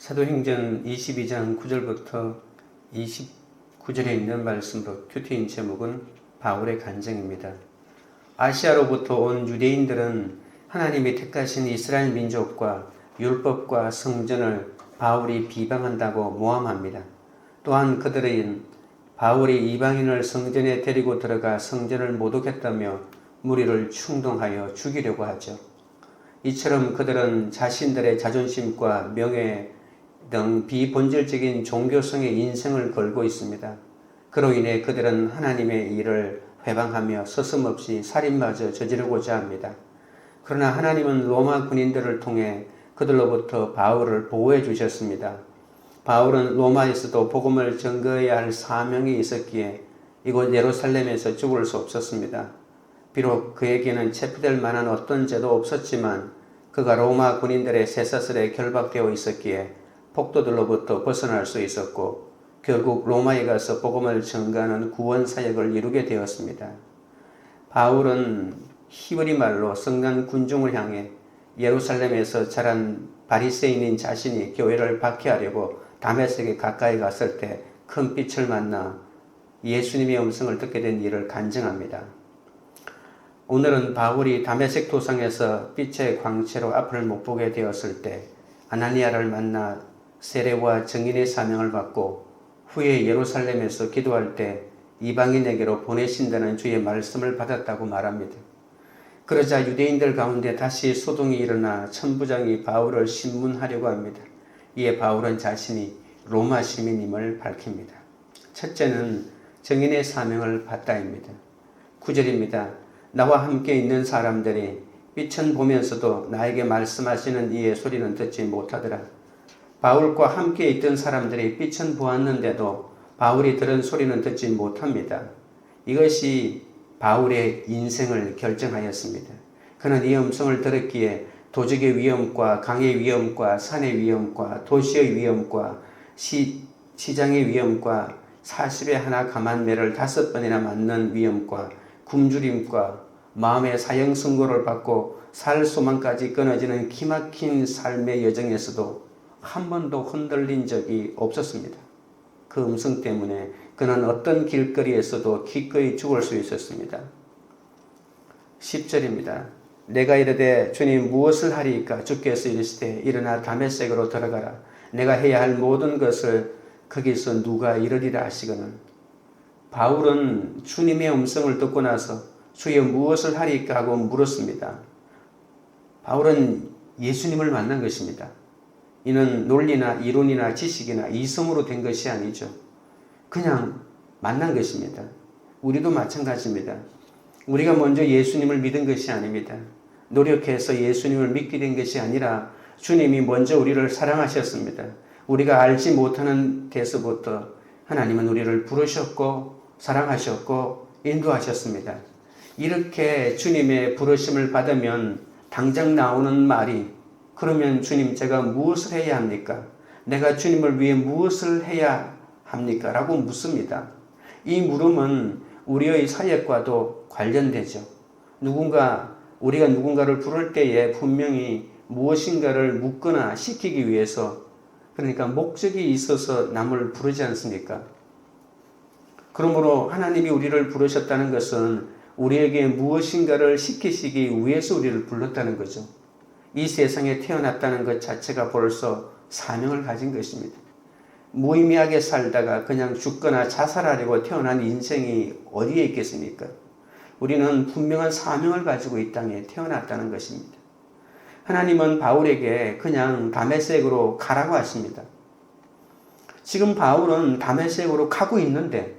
사도행전 22장 9절부터 29절에 있는 말씀으로 큐티인 제목은 바울의 간증입니다. 아시아로부터 온 유대인들은 하나님이 택하신 이스라엘 민족과 율법과 성전을 바울이 비방한다고 모함합니다. 또한 그들은 바울이 이방인을 성전에 데리고 들어가 성전을 모독했다며 무리를 충동하여 죽이려고 하죠. 이처럼 그들은 자신들의 자존심과 명예 등 비본질적인 종교성의 인생을 걸고 있습니다. 그로 인해 그들은 하나님의 일을 회방하며 서슴없이 살인마저 저지르고자 합니다. 그러나 하나님은 로마 군인들을 통해 그들로부터 바울을 보호해 주셨습니다. 바울은 로마에서도 복음을 전거해야 할 사명이 있었기에 이곳 예루살렘에서 죽을 수 없었습니다. 비록 그에게는 체포될 만한 어떤 죄도 없었지만 그가 로마 군인들의 쇠사슬에 결박되어 있었기에 폭도들로부터 벗어날 수 있었고 결국 로마에 가서 복음을 전가하는 구원 사역을 이루게 되었습니다. 바울은 히브리 말로 성난 군중을 향해 예루살렘에서 자란 바리새인인 자신이 교회를 박해하려고 다메섹에 가까이 갔을 때 큰 빛을 만나 예수님의 음성을 듣게 된 일을 간증합니다. 오늘은 바울이 다메섹 도상에서 빛의 광채로 앞을 못 보게 되었을 때 아나니아를 만나 세례와 정인의 사명을 받고 후에 예루살렘에서 기도할 때 이방인에게로 보내신다는 주의 말씀을 받았다고 말합니다. 그러자 유대인들 가운데 다시 소동이 일어나 천부장이 바울을 신문하려고 합니다. 이에 바울은 자신이 로마 시민임을 밝힙니다. 첫째는 정인의 사명을 받다입니다. 9절입니다. 나와 함께 있는 사람들이 빛은 보면서도 나에게 말씀하시는 이의 소리는 듣지 못하더라. 바울과 함께 있던 사람들이 빛은 보았는데도 바울이 들은 소리는 듣지 못합니다. 이것이 바울의 인생을 결정하였습니다. 그는 이 음성을 들었기에 도적의 위험과 강의 위험과 산의 위험과 도시의 위험과 시, 시장의 위험과 사십에 하나 감한 매를 다섯 번이나 맞는 위험과 굶주림과 마음의 사형 선고를 받고 살 소망까지 끊어지는 기막힌 삶의 여정에서도 한 번도 흔들린 적이 없었습니다. 그 음성 때문에 그는 어떤 길거리에서도 기꺼이 죽을 수 있었습니다. 10절입니다. 내가 이르되 주님 무엇을 하리이까 주께서 이르시되 일어나 다메섹으로 들어가라 내가 해야 할 모든 것을 거기서 누가 이르리라 하시거늘 바울은 주님의 음성을 듣고 나서 주여 무엇을 하리까 하고 물었습니다. 바울은 예수님을 만난 것입니다. 이는 논리나 이론이나 지식이나 이성으로 된 것이 아니죠. 그냥 만난 것입니다. 우리도 마찬가지입니다. 우리가 먼저 예수님을 믿은 것이 아닙니다. 노력해서 예수님을 믿게 된 것이 아니라 주님이 먼저 우리를 사랑하셨습니다. 우리가 알지 못하는 데서부터 하나님은 우리를 부르셨고 사랑하셨고 인도하셨습니다. 이렇게 주님의 부르심을 받으면 당장 나오는 말이 그러면 주님 제가 무엇을 해야 합니까? 내가 주님을 위해 무엇을 해야 합니까? 라고 묻습니다. 이 물음은 우리의 사역과도 관련되죠. 누군가 우리가 누군가를 부를 때에 분명히 무엇인가를 묻거나 시키기 위해서 그러니까 목적이 있어서 남을 부르지 않습니까? 그러므로 하나님이 우리를 부르셨다는 것은 우리에게 무엇인가를 시키시기 위해서 우리를 불렀다는 거죠. 이 세상에 태어났다는 것 자체가 벌써 사명을 가진 것입니다. 무의미하게 살다가 그냥 죽거나 자살하려고 태어난 인생이 어디에 있겠습니까? 우리는 분명한 사명을 가지고 이 땅에 태어났다는 것입니다. 하나님은 바울에게 그냥 다메섹으로 가라고 하십니다. 지금 바울은 다메섹으로 가고 있는데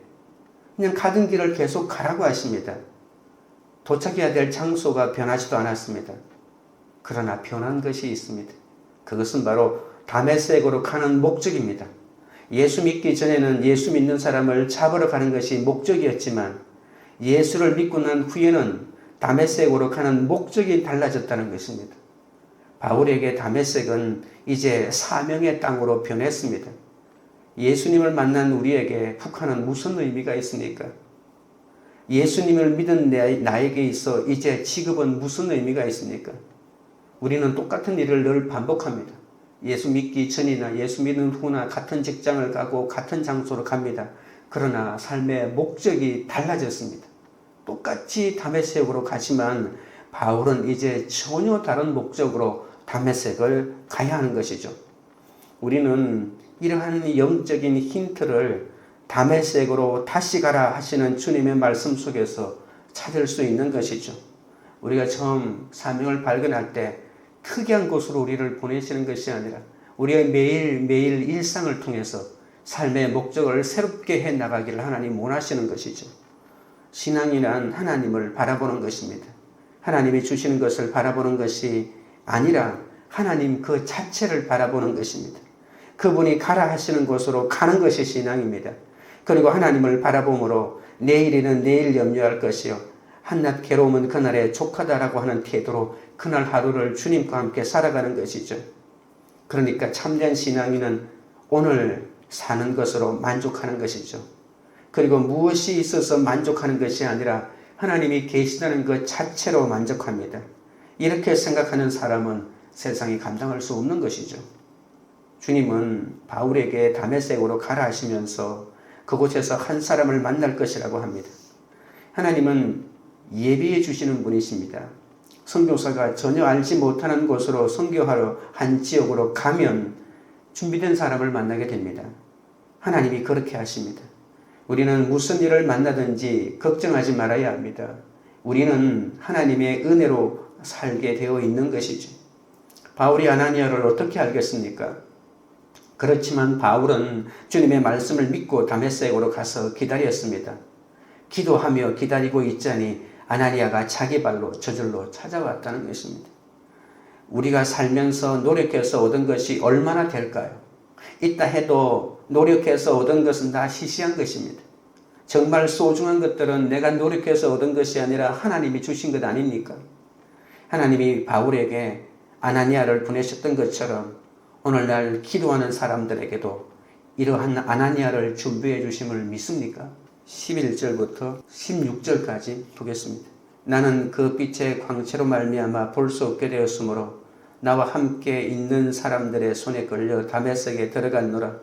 그냥 가던 길을 계속 가라고 하십니다. 도착해야 될 장소가 변하지도 않았습니다. 그러나 변한 것이 있습니다. 그것은 바로 다메섹으로 가는 목적입니다. 예수 믿기 전에는 예수 믿는 사람을 잡으러 가는 것이 목적이었지만 예수를 믿고 난 후에는 다메섹으로 가는 목적이 달라졌다는 것입니다. 바울에게 다메섹은 이제 사명의 땅으로 변했습니다. 예수님을 만난 우리에게 북한은 무슨 의미가 있습니까? 예수님을 믿은 나에게 있어 이제 지급은 무슨 의미가 있습니까? 우리는 똑같은 일을 늘 반복합니다. 예수 믿기 전이나 예수 믿는 후나 같은 직장을 가고 같은 장소로 갑니다. 그러나 삶의 목적이 달라졌습니다. 똑같이 다메섹으로 가지만 바울은 이제 전혀 다른 목적으로 다메섹을 가야 하는 것이죠. 우리는 이러한 영적인 힌트를 다메섹으로 다시 가라 하시는 주님의 말씀 속에서 찾을 수 있는 것이죠. 우리가 처음 사명을 발견할 때 특이한 곳으로 우리를 보내시는 것이 아니라 우리의 매일매일 일상을 통해서 삶의 목적을 새롭게 해 나가기를 하나님 원하시는 것이죠. 신앙이란 하나님을 바라보는 것입니다. 하나님이 주시는 것을 바라보는 것이 아니라 하나님 그 자체를 바라보는 것입니다. 그분이 가라 하시는 곳으로 가는 것이 신앙입니다. 그리고 하나님을 바라봄으로 내일에는 내일 염려할 것이요. 한낱 괴로움은 그날에 족하다라고 하는 태도로 그날 하루를 주님과 함께 살아가는 것이죠. 그러니까 참된 신앙인은 오늘 사는 것으로 만족하는 것이죠. 그리고 무엇이 있어서 만족하는 것이 아니라 하나님이 계시다는 것 자체로 만족합니다. 이렇게 생각하는 사람은 세상이 감당할 수 없는 것이죠. 주님은 바울에게 다메섹으로 가라 하시면서 그곳에서 한 사람을 만날 것이라고 합니다. 하나님은 예비해 주시는 분이십니다. 선교사가 전혀 알지 못하는 곳으로 선교하러 한 지역으로 가면 준비된 사람을 만나게 됩니다. 하나님이 그렇게 하십니다. 우리는 무슨 일을 만나든지 걱정하지 말아야 합니다. 우리는 하나님의 은혜로 살게 되어 있는 것이죠. 바울이 아나니아를 어떻게 알겠습니까? 그렇지만 바울은 주님의 말씀을 믿고 다메섹으로 가서 기다렸습니다. 기도하며 기다리고 있자니 아나니아가 자기 발로 저절로 찾아왔다는 것입니다. 우리가 살면서 노력해서 얻은 것이 얼마나 될까요? 있다 해도 노력해서 얻은 것은 다 시시한 것입니다. 정말 소중한 것들은 내가 노력해서 얻은 것이 아니라 하나님이 주신 것 아닙니까? 하나님이 바울에게 아나니아를 보내셨던 것처럼 오늘날 기도하는 사람들에게도 이러한 아나니아를 준비해 주심을 믿습니까? 11절부터 16절까지 보겠습니다. 나는 그 빛의 광채로 말미암아 볼 수 없게 되었으므로 나와 함께 있는 사람들의 손에 걸려 다메섹에 들어갔노라.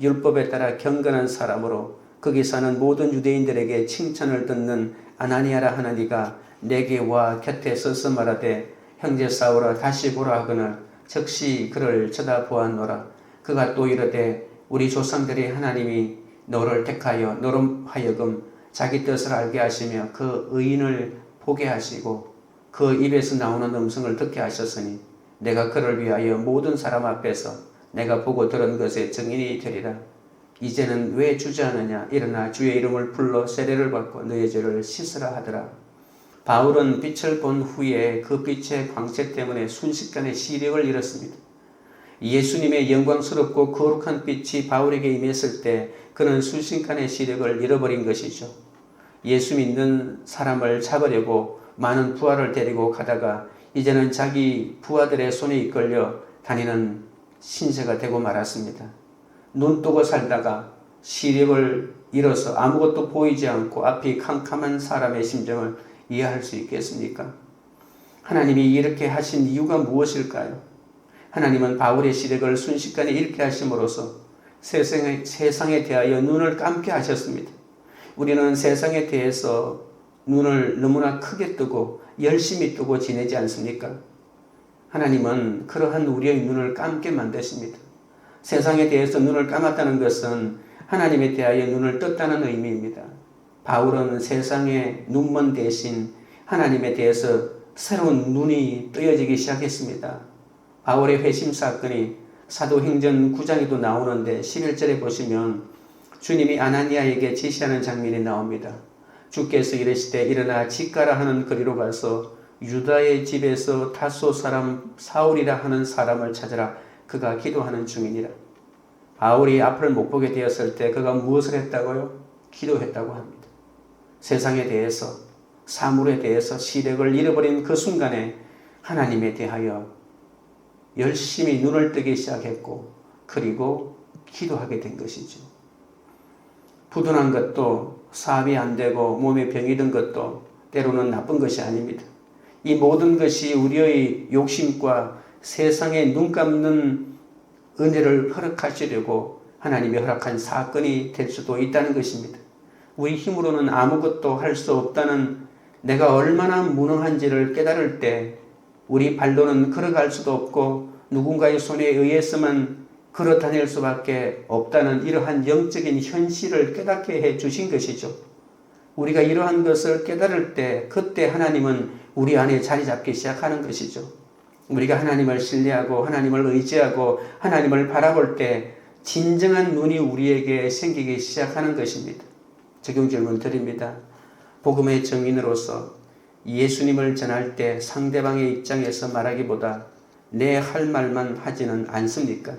율법에 따라 경건한 사람으로 거기 사는 모든 유대인들에게 칭찬을 듣는 아나니아라 하나니가 내게 와 곁에 서서 말하되 형제 사울아 다시 보라 하거늘 즉시 그를 쳐다보았노라. 그가 또 이르되 우리 조상들이 하나님이 너를 택하여 너로 하여금 자기 뜻을 알게 하시며 그 의인을 보게 하시고 그 입에서 나오는 음성을 듣게 하셨으니 내가 그를 위하여 모든 사람 앞에서 내가 보고 들은 것의 증인이 되리라. 이제는 왜 주저하느냐 일어나 주의 이름을 불러 세례를 받고 너의 죄를 씻으라 하더라. 바울은 빛을 본 후에 그 빛의 광채 때문에 순식간에 시력을 잃었습니다. 예수님의 영광스럽고 거룩한 빛이 바울에게 임했을 때 그는 순식간에 시력을 잃어버린 것이죠. 예수 믿는 사람을 잡으려고 많은 부하를 데리고 가다가 이제는 자기 부하들의 손에 이끌려 다니는 신세가 되고 말았습니다. 눈 뜨고 살다가 시력을 잃어서 아무것도 보이지 않고 앞이 캄캄한 사람의 심정을 이해할 수 있겠습니까? 하나님이 이렇게 하신 이유가 무엇일까요? 하나님은 바울의 시력을 순식간에 잃게 하심으로써 세상에, 세상에 대하여 눈을 감게 하셨습니다. 우리는 세상에 대해서 눈을 너무나 크게 뜨고 열심히 뜨고 지내지 않습니까? 하나님은 그러한 우리의 눈을 감게 만드십니다. 세상에 대해서 눈을 감았다는 것은 하나님에 대하여 눈을 떴다는 의미입니다. 바울은 세상의 눈먼 대신 하나님에 대해서 새로운 눈이 뜨여지기 시작했습니다. 바울의 회심 사건이 사도행전 9장에도 나오는데 11절에 보시면 주님이 아나니아에게 지시하는 장면이 나옵니다. 주께서 이르시되 일어나 집가라 하는 거리로 가서 유다의 집에서 타소 사람 사울이라 하는 사람을 찾으라 그가 기도하는 중이니라. 바울이 앞을 못 보게 되었을 때 그가 무엇을 했다고요? 기도했다고 합니다. 세상에 대해서 사물에 대해서 시력을 잃어버린 그 순간에 하나님에 대하여 열심히 눈을 뜨기 시작했고 그리고 기도하게 된 것이죠. 부둔한 것도 사업이 안 되고 몸에 병이 든 것도 때로는 나쁜 것이 아닙니다. 이 모든 것이 우리의 욕심과 세상에 눈 감는 은혜를 허락하시려고 하나님이 허락한 사건이 될 수도 있다는 것입니다. 우리 힘으로는 아무것도 할 수 없다는 내가 얼마나 무능한지를 깨달을 때 우리 발로는 걸어갈 수도 없고 누군가의 손에 의해서만 걸어 다닐 수밖에 없다는 이러한 영적인 현실을 깨닫게 해 주신 것이죠. 우리가 이러한 것을 깨달을 때 그때 하나님은 우리 안에 자리 잡기 시작하는 것이죠. 우리가 하나님을 신뢰하고 하나님을 의지하고 하나님을 바라볼 때 진정한 눈이 우리에게 생기기 시작하는 것입니다. 적용 질문 드립니다. 복음의 증인으로서 예수님을 전할 때 상대방의 입장에서 말하기보다 내 할 말만 하지는 않습니까?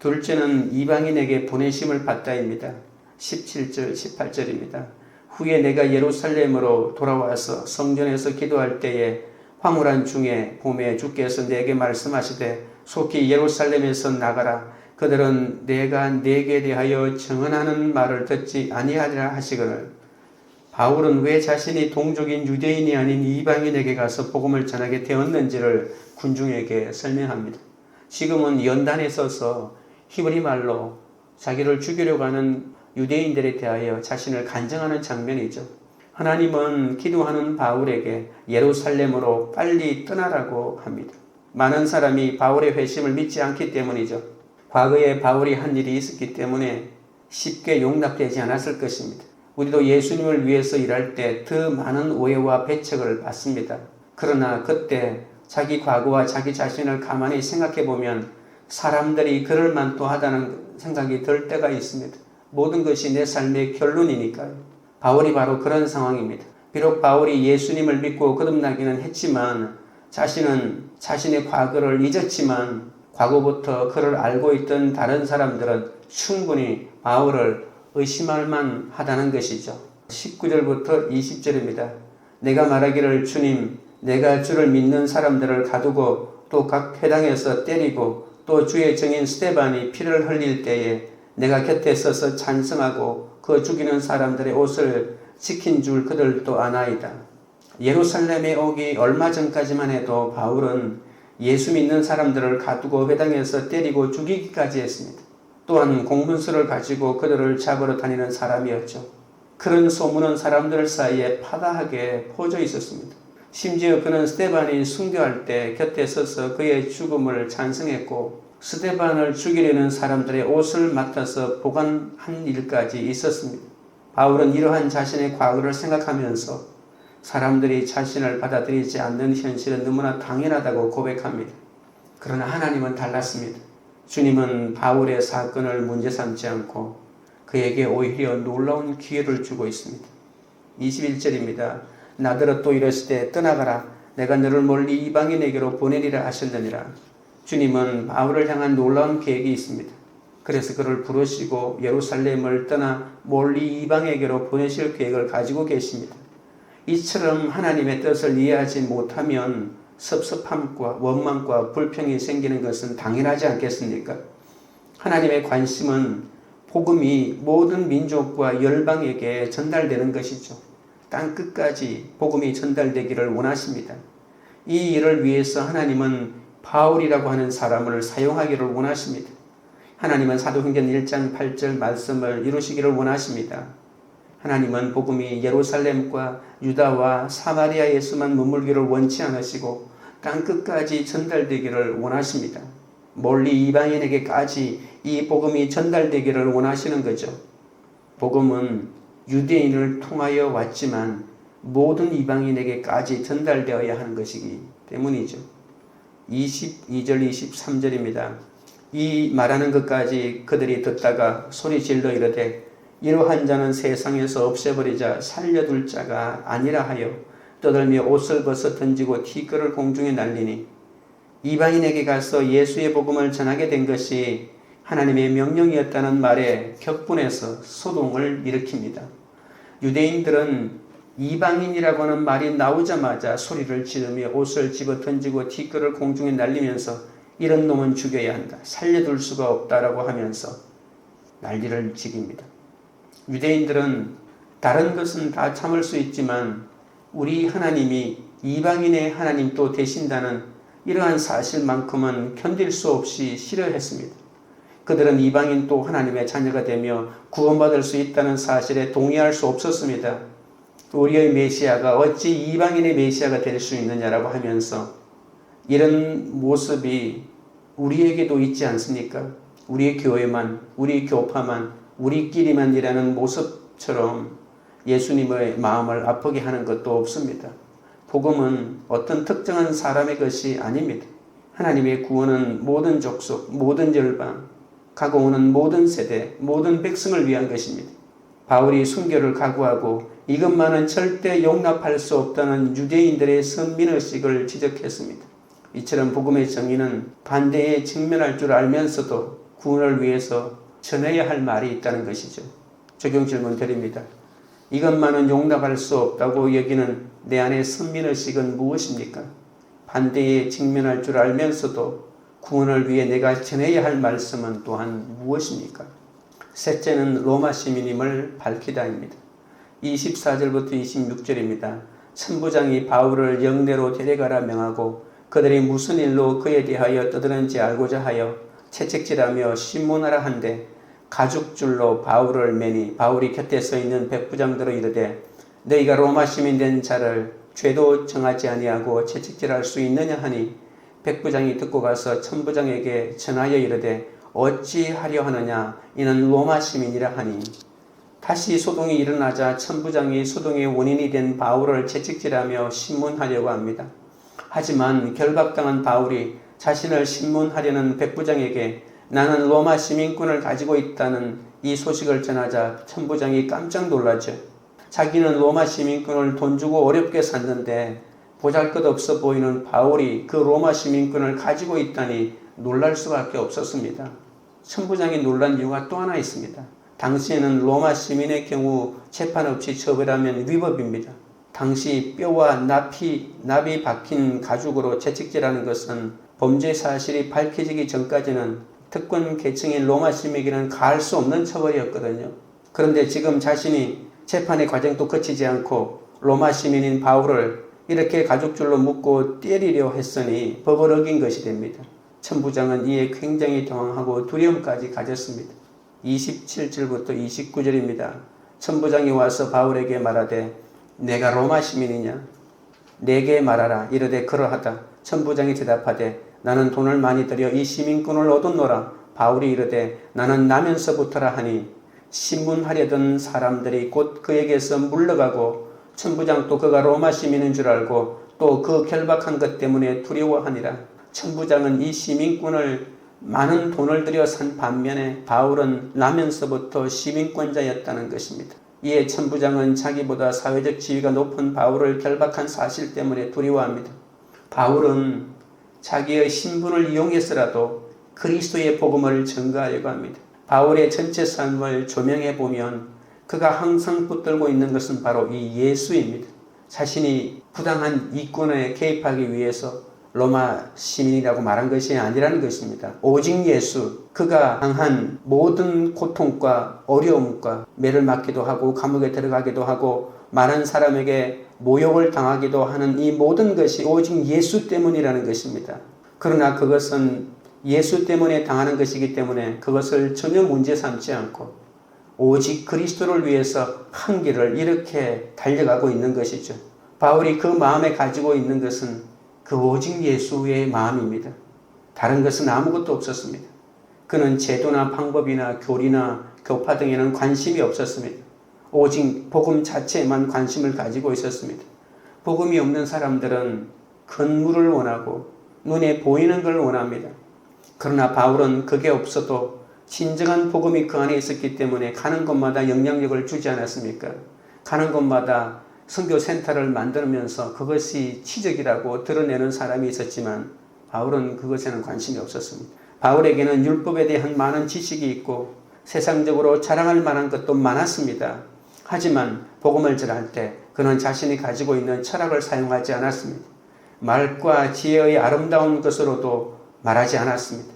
둘째는 이방인에게 보내심을 받다입니다. 17절, 18절입니다. 후에 내가 예루살렘으로 돌아와서 성전에서 기도할 때에 황홀한 중에 봄에 주께서 내게 말씀하시되 속히 예루살렘에서 나가라 그들은 내가 내게 대하여 증언하는 말을 듣지 아니하리라 하시거늘 바울은 왜 자신이 동족인 유대인이 아닌 이방인에게 가서 복음을 전하게 되었는지를 군중에게 설명합니다. 지금은 연단에 서서 히브리 말로 자기를 죽이려고 하는 유대인들에 대하여 자신을 간증하는 장면이죠. 하나님은 기도하는 바울에게 예루살렘으로 빨리 떠나라고 합니다. 많은 사람이 바울의 회심을 믿지 않기 때문이죠. 과거에 바울이 한 일이 있었기 때문에 쉽게 용납되지 않았을 것입니다. 우리도 예수님을 위해서 일할 때 더 많은 오해와 배척을 받습니다. 그러나 그때 자기 과거와 자기 자신을 가만히 생각해 보면 사람들이 그럴 만도 하다는 생각이 들 때가 있습니다. 모든 것이 내 삶의 결론이니까요. 바울이 바로 그런 상황입니다. 비록 바울이 예수님을 믿고 거듭나기는 했지만 자신은 자신의 과거를 잊었지만 과거부터 그를 알고 있던 다른 사람들은 충분히 바울을 의심할 만 하다는 것이죠. 19절부터 20절입니다. 내가 말하기를 주님, 내가 주를 믿는 사람들을 가두고 또 각 회당에서 때리고 또 주의 정인 스테반이 피를 흘릴 때에 내가 곁에 서서 찬성하고 그 죽이는 사람들의 옷을 지킨 줄 그들도 아나이다. 예루살렘에 오기 얼마 전까지만 해도 바울은 예수 믿는 사람들을 가두고 회당에서 때리고 죽이기까지 했습니다. 또한 공문서를 가지고 그들을 잡으러 다니는 사람이었죠. 그런 소문은 사람들 사이에 파다하게 퍼져 있었습니다. 심지어 그는 스테반이 순교할 때 곁에 서서 그의 죽음을 찬성했고 스테반을 죽이려는 사람들의 옷을 맡아서 보관한 일까지 있었습니다. 바울은 이러한 자신의 과거를 생각하면서 사람들이 자신을 받아들이지 않는 현실은 너무나 당연하다고 고백합니다. 그러나 하나님은 달랐습니다. 주님은 바울의 사건을 문제 삼지 않고 그에게 오히려 놀라운 기회를 주고 있습니다. 21절입니다. 나더러 또 이랬을 때 떠나가라 내가 너를 멀리 이방인에게로 보내리라 하셨느니라. 주님은 바울을 향한 놀라운 계획이 있습니다. 그래서 그를 부르시고 예루살렘을 떠나 멀리 이방에게로 보내실 계획을 가지고 계십니다. 이처럼 하나님의 뜻을 이해하지 못하면 섭섭함과 원망과 불평이 생기는 것은 당연하지 않겠습니까? 하나님의 관심은 복음이 모든 민족과 열방에게 전달되는 것이죠. 땅 끝까지 복음이 전달되기를 원하십니다. 이 일을 위해서 하나님은 바울이라고 하는 사람을 사용하기를 원하십니다. 하나님은 사도행전 1장 8절 말씀을 이루시기를 원하십니다. 하나님은 복음이 예루살렘과 유다와 사마리아에서만 머물기를 원치 않으시고 땅 끝까지 전달되기를 원하십니다. 멀리 이방인에게까지 이 복음이 전달되기를 원하시는 거죠. 복음은 유대인을 통하여 왔지만 모든 이방인에게까지 전달되어야 하는 것이기 때문이죠. 22절 23절입니다. 이 말하는 것까지 그들이 듣다가 소리 질러 이르되 이러한 자는 세상에서 없애버리자 살려둘 자가 아니라 하여 떠들며 옷을 벗어 던지고 티끌을 공중에 날리니 이방인에게 가서 예수의 복음을 전하게 된 것이 하나님의 명령이었다는 말에 격분해서 소동을 일으킵니다. 유대인들은 이방인이라고 하는 말이 나오자마자 소리를 지르며 옷을 집어 던지고 티끌을 공중에 날리면서 이런 놈은 죽여야 한다. 살려둘 수가 없다라고 하면서 난리를 지깁니다. 유대인들은 다른 것은 다 참을 수 있지만 우리 하나님이 이방인의 하나님 또 되신다는 이러한 사실만큼은 견딜 수 없이 싫어했습니다. 그들은 이방인 또 하나님의 자녀가 되며 구원받을 수 있다는 사실에 동의할 수 없었습니다. 우리의 메시아가 어찌 이방인의 메시아가 될 수 있느냐라고 하면서 이런 모습이 우리에게도 있지 않습니까? 우리 교회만, 우리 교파만, 우리끼리만 이라는 모습처럼 예수님의 마음을 아프게 하는 것도 없습니다. 복음은 어떤 특정한 사람의 것이 아닙니다. 하나님의 구원은 모든 족속, 모든 열방, 가고오는 모든 세대, 모든 백성을 위한 것입니다. 바울이 순교를 각오하고 이것만은 절대 용납할 수 없다는 유대인들의 선민의식을 지적했습니다. 이처럼 복음의 정의는 반대에 직면할 줄 알면서도 구원을 위해서 전해야 할 말이 있다는 것이죠. 적용 질문 드립니다. 이것만은 용납할 수 없다고 여기는 내 안의 선민의식은 무엇입니까? 반대에 직면할 줄 알면서도 구원을 위해 내가 전해야 할 말씀은 또한 무엇입니까? 셋째는 로마 시민임을 밝히다입니다. 24절부터 26절입니다. 천부장이 바울을 영내로 데려가라 명하고 그들이 무슨 일로 그에 대하여 떠드는지 알고자 하여 채찍질하며 신문하라 한데 가죽줄로 바울을 매니 바울이 곁에 서 있는 백부장들로 이르되 너희가 로마 시민 된 자를 죄도 정하지 아니하고 채찍질할 수 있느냐 하니? 백부장이 듣고 가서 천부장에게 전하여 이르되 어찌하려 하느냐? 이는 로마 시민이라 하니. 다시 소동이 일어나자 천부장이 소동의 원인이 된 바울을 채찍질하며 신문하려고 합니다. 하지만 결박당한 바울이 자신을 신문하려는 백부장에게 나는 로마 시민권을 가지고 있다는 이 소식을 전하자 천부장이 깜짝 놀라죠. 자기는 로마 시민권을 돈 주고 어렵게 샀는데 보잘 것 없어 보이는 바울이 그 로마 시민권을 가지고 있다니 놀랄 수밖에 없었습니다. 천부장이 놀란 이유가 또 하나 있습니다. 당시에는 로마 시민의 경우 재판 없이 처벌하면 위법입니다. 당시 뼈와 납이, 납이 박힌 가죽으로 채찍질하는 것은 범죄 사실이 밝혀지기 전까지는 특권 계층인 로마 시민에게는 가할 수 없는 처벌이었거든요. 그런데 지금 자신이 재판의 과정도 거치지 않고 로마 시민인 바울을 이렇게 가죽줄로 묶고 때리려 했으니 법을 어긴 것이 됩니다. 천부장은 이에 굉장히 당황하고 두려움까지 가졌습니다. 27절부터 29절입니다. 천부장이 와서 바울에게 말하되 내가 로마 시민이냐? 내게 말하라. 이르되 그러하다. 천부장이 대답하되 나는 돈을 많이 들여 이 시민권을 얻었노라. 바울이 이르되 나는 나면서부터라 하니 신문하려던 사람들이 곧 그에게서 물러가고 천부장 또 그가 로마 시민인 줄 알고 또 그 결박한 것 때문에 두려워하니라. 천부장은 이 시민권을 많은 돈을 들여 산 반면에 바울은 나면서부터 시민권자였다는 것입니다. 이에 천부장은 자기보다 사회적 지위가 높은 바울을 결박한 사실 때문에 두려워합니다. 바울은 자기의 신분을 이용해서라도 그리스도의 복음을 전가하려고 합니다. 바울의 전체 삶을 조명해 보면 그가 항상 붙들고 있는 것은 바로 이 예수입니다. 자신이 부당한 이권에 개입하기 위해서 로마 시민이라고 말한 것이 아니라는 것입니다. 오직 예수, 그가 당한 모든 고통과 어려움과 매를 맞기도 하고 감옥에 들어가기도 하고 많은 사람에게 모욕을 당하기도 하는 이 모든 것이 오직 예수 때문이라는 것입니다. 그러나 그것은 예수 때문에 당하는 것이기 때문에 그것을 전혀 문제 삼지 않고 오직 그리스도를 위해서 한 길을 이렇게 달려가고 있는 것이죠. 바울이 그 마음에 가지고 있는 것은 그 오직 예수의 마음입니다. 다른 것은 아무것도 없었습니다. 그는 제도나 방법이나 교리나 교파 등에는 관심이 없었습니다. 오직 복음 자체에만 관심을 가지고 있었습니다. 복음이 없는 사람들은 건물을 원하고 눈에 보이는 걸 원합니다. 그러나 바울은 그게 없어도 진정한 복음이 그 안에 있었기 때문에 가는 곳마다 영향력을 주지 않았습니까? 가는 곳마다 선교 센터를 만들면서 그것이 치적이라고 드러내는 사람이 있었지만 바울은 그것에는 관심이 없었습니다. 바울에게는 율법에 대한 많은 지식이 있고 세상적으로 자랑할 만한 것도 많았습니다. 하지만 복음을 전할 때 그는 자신이 가지고 있는 철학을 사용하지 않았습니다. 말과 지혜의 아름다운 것으로도 말하지 않았습니다.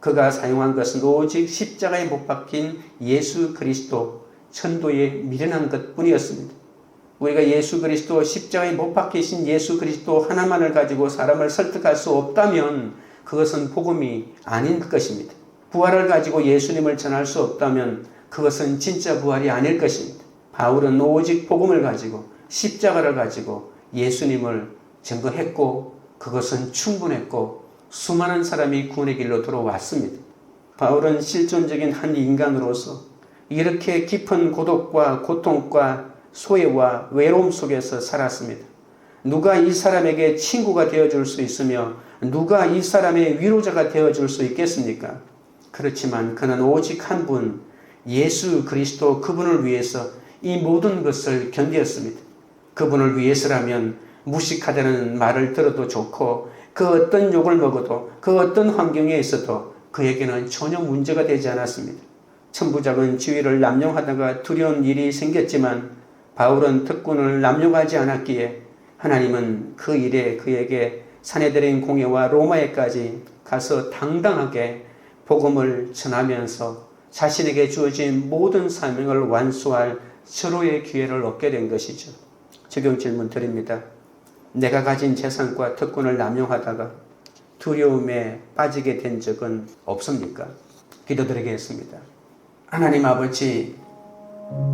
그가 사용한 것은 오직 십자가에 못 박힌 예수 그리스도 천도에 미련한 것 뿐이었습니다. 우리가 예수 그리스도 십자가에 못 박히신 예수 그리스도 하나만을 가지고 사람을 설득할 수 없다면 그것은 복음이 아닌 것입니다. 부활을 가지고 예수님을 전할 수 없다면 그것은 진짜 부활이 아닐 것입니다. 바울은 오직 복음을 가지고 십자가를 가지고 예수님을 증거했고 그것은 충분했고 수많은 사람이 구원의 길로 들어왔습니다. 바울은 실존적인 한 인간으로서 이렇게 깊은 고독과 고통과 소외와 외로움 속에서 살았습니다. 누가 이 사람에게 친구가 되어줄 수 있으며 누가 이 사람의 위로자가 되어줄 수 있겠습니까? 그렇지만 그는 오직 한 분, 예수 그리스도 그분을 위해서 이 모든 것을 견디었습니다. 그분을 위해서라면 무식하다는 말을 들어도 좋고 그 어떤 욕을 먹어도 그 어떤 환경에 있어도 그에게는 전혀 문제가 되지 않았습니다. 천부작은 지위를 남용하다가 두려운 일이 생겼지만 바울은 특권을 남용하지 않았기에 하나님은 그 일에 그에게 사내들인 공예와 로마에까지 가서 당당하게 복음을 전하면서 자신에게 주어진 모든 사명을 완수할 서로의 기회를 얻게 된 것이죠. 적용 질문 드립니다. 내가 가진 재산과 특권을 남용하다가 두려움에 빠지게 된 적은 없습니까? 기도드리겠습니다. 하나님 아버지,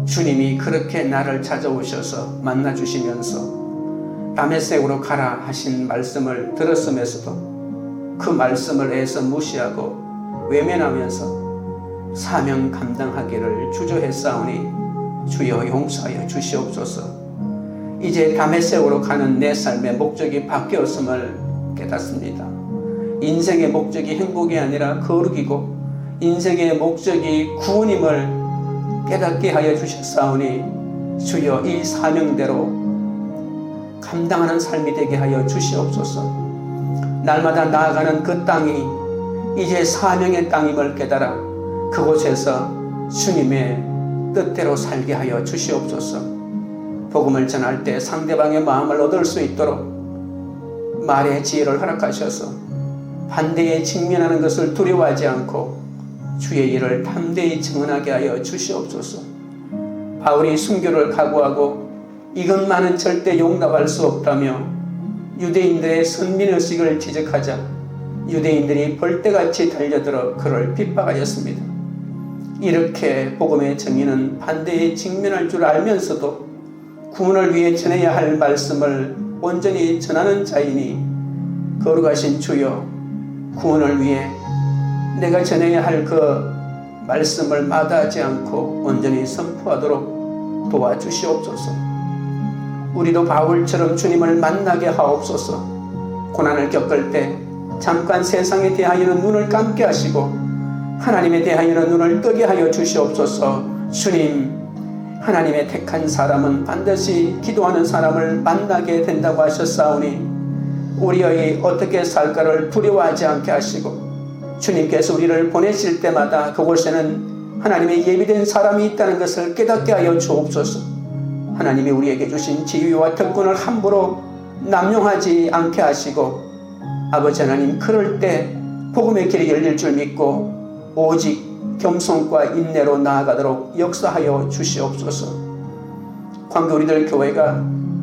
주님이 그렇게 나를 찾아오셔서 만나주시면서 담에색으로 가라 하신 말씀을 들었음에서도 그 말씀을 애써 무시하고 외면하면서 사명 감당하기를 주저했사오니 주여 용서하여 주시옵소서. 이제 다메섹으로 가는 내 삶의 목적이 바뀌었음을 깨닫습니다. 인생의 목적이 행복이 아니라 거룩이고 인생의 목적이 구원임을 깨닫게 하여 주셨사오니 주여 이 사명대로 감당하는 삶이 되게 하여 주시옵소서. 날마다 나아가는 그 땅이 이제 사명의 땅임을 깨달아 그곳에서 주님의 뜻대로 살게 하여 주시옵소서. 복음을 전할 때 상대방의 마음을 얻을 수 있도록 말의 지혜를 허락하셔서 반대에 직면하는 것을 두려워하지 않고 주의 일을 담대히 증언하게 하여 주시옵소서. 바울이 순교를 각오하고 이것만은 절대 용납할 수 없다며 유대인들의 선민의식을 지적하자 유대인들이 벌떼같이 달려들어 그를 핍박하였습니다. 이렇게 복음의 정의는 반대에 직면할 줄 알면서도 구원을 위해 전해야 할 말씀을 온전히 전하는 자이니 거룩하신 주여 구원을 위해 내가 전해야 할 그 말씀을 마다하지 않고 온전히 선포하도록 도와주시옵소서. 우리도 바울처럼 주님을 만나게 하옵소서. 고난을 겪을 때 잠깐 세상에 대하여는 눈을 감게 하시고 하나님에 대하여는 눈을 뜨게 하여 주시옵소서. 주님, 하나님의 택한 사람은 반드시 기도하는 사람을 만나게 된다고 하셨사오니 우리의 어떻게 살까를 두려워하지 않게 하시고 주님께서 우리를 보내실 때마다 그곳에는 하나님의 예비된 사람이 있다는 것을 깨닫게 하여 주옵소서. 하나님이 우리에게 주신 지위와 특권을 함부로 남용하지 않게 하시고 아버지 하나님 그럴 때 복음의 길이 열릴 줄 믿고 오직 겸손과 인내로 나아가도록 역사하여 주시옵소서. 광교 우리들 교회가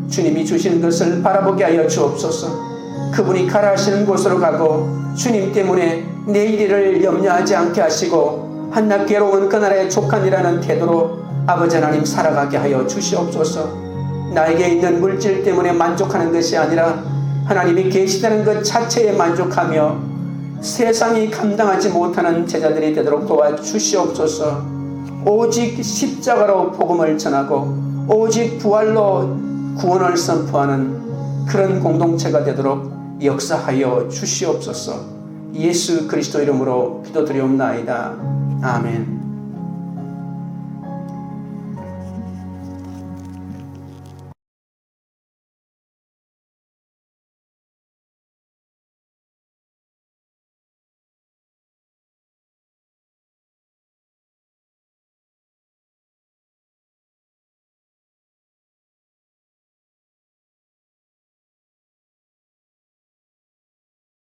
주님이 주시는 것을 바라보게 하여 주옵소서. 그분이 가라 하시는 곳으로 가고 주님 때문에 내일 일을 염려하지 않게 하시고 한낱 괴로운 그날의 족한이라는 태도로 아버지 하나님 살아가게 하여 주시옵소서. 나에게 있는 물질 때문에 만족하는 것이 아니라 하나님이 계시다는 것 자체에 만족하며 세상이 감당하지 못하는 제자들이 되도록 도와주시옵소서. 오직 십자가로 복음을 전하고 오직 부활로 구원을 선포하는 그런 공동체가 되도록 역사하여 주시옵소서. 예수 그리스도 이름으로 기도드리옵나이다. 아멘.